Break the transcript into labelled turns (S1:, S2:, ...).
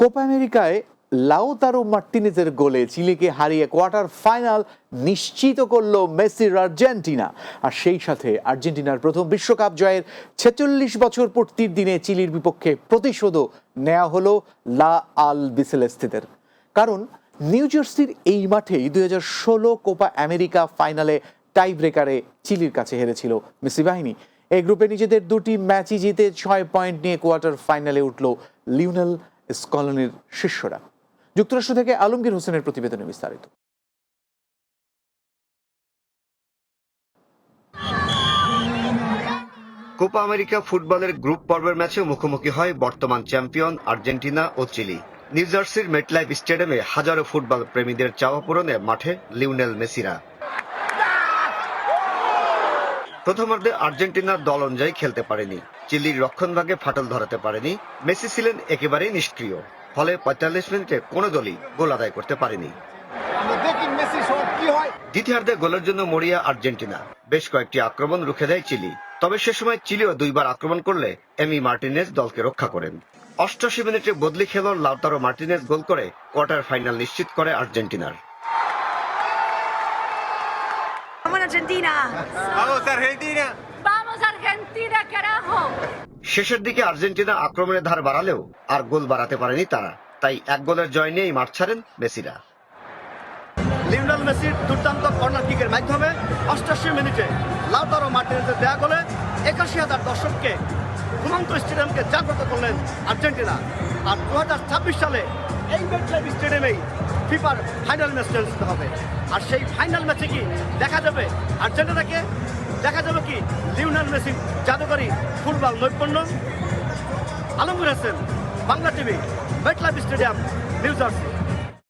S1: Copa আমেরিকায় Lautaro মার্টিনেজের গোলে চিলিকে হারিয়ে কোয়ার্টার ফাইনাল নিশ্চিত করল মেসির আর্জেন্টিনা। আর সেই সাথে আর্জেন্টিনার প্রথম বিশ্বকাপ জয়ের ছেচল্লিশ বছর পূর্তির দিনে চিলির বিপক্ষে প্রতিশোধও নেওয়া হলো লা আল বিসেলেস্তিদের কারণ নিউ জার্সির এই মাঠেই দুই হাজার ষোলো কোপা আমেরিকা ফাইনালে টাই ব্রেকারে চিলির কাছে হেরেছিল মেসি বাহিনী। এই গ্রুপে নিজেদের দুটি ম্যাচই জিতে ছয় পয়েন্ট নিয়ে কোয়ার্টার ফাইনালে উঠল লিওনেল স্কলনির শিষ্যরা। যুক্তরাষ্ট্র থেকে আলমগীর হোসেনের প্রতিবেদনে বিস্তারিত।
S2: কোপা আমেরিকা ফুটবলের গ্রুপ পর্বের ম্যাচে মুখোমুখি হয় বর্তমান চ্যাম্পিয়ন আর্জেন্টিনা ও চিলি। নিউ জার্সির মেটলাইফ স্টেডিয়ামে হাজারো ফুটবল প্রেমীদের চাওয়া পূরণে মাঠে লিওনেল মেসিরা। প্রথমার্ধে আর্জেন্টিনার দল অনুযায়ী খেলতে পারেনি। চিলির রক্ষণভাগে ফাটল ধরাতে পারেনি। মেসি ছিলেন একেবারেই নিষ্ক্রিয় ফলে পঁয়তাল্লিশ মিনিটে কোনো দলই গোল আদায় করতে পারেনি।
S3: আমরা দেখি মেসি শট কি হয়।
S2: দ্বিতীয়ার্ধে গোলের জন্য মরিয়া আর্জেন্টিনা। বেশ কয়েকটি আক্রমণ রুখে দেয় চিলি। তবে সে সময় চিলিও দুইবার আক্রমণ করলে এমি মার্টিনেজ দলকে রক্ষা করেন। অষ্টাশি মিনিটে বদলি খেলোয়াড় লাউতারো মার্টিনেজ গোল করে কোয়ার্টার ফাইনাল নিশ্চিত করে আর্জেন্টিনার. শেষের দিকে আর্জেন্টিনা আক্রমণের ধার বাড়ালেও আর গোল বাড়াতে পারেনি তারা। তাই এক গোলের জয় নিয়েই মাঠ ছাড়েন মেসিরা।
S4: লিওনেল মেসির দুর্দান্ত কর্নার কিকের মাধ্যমে অষ্টাশি মিনিটে লাউতারো মার্টিনেজের দেয়া গোলে একাশি হাজার দর্শককে ঘুমন্ত স্টেডিয়ামকে জাগ্রত করলেন আর্জেন্টিনা। আর দু হাজার ছাব্বিশ সালে এই মেটলাইফ স্টেডিয়ামেই ফিফার ফাইনাল ম্যাচ অনুষ্ঠিত হবে। আর সেই ফাইনাল ম্যাচে কি দেখা যাবে? আর্জেন্টিনাকে দেখা যাবে কি? লিওনেল মেসি, জাদুকরি, ফুটবল নৈপুণ্য। Alamgir Hossain, Bangla TV MetLife stadium, New Jersey.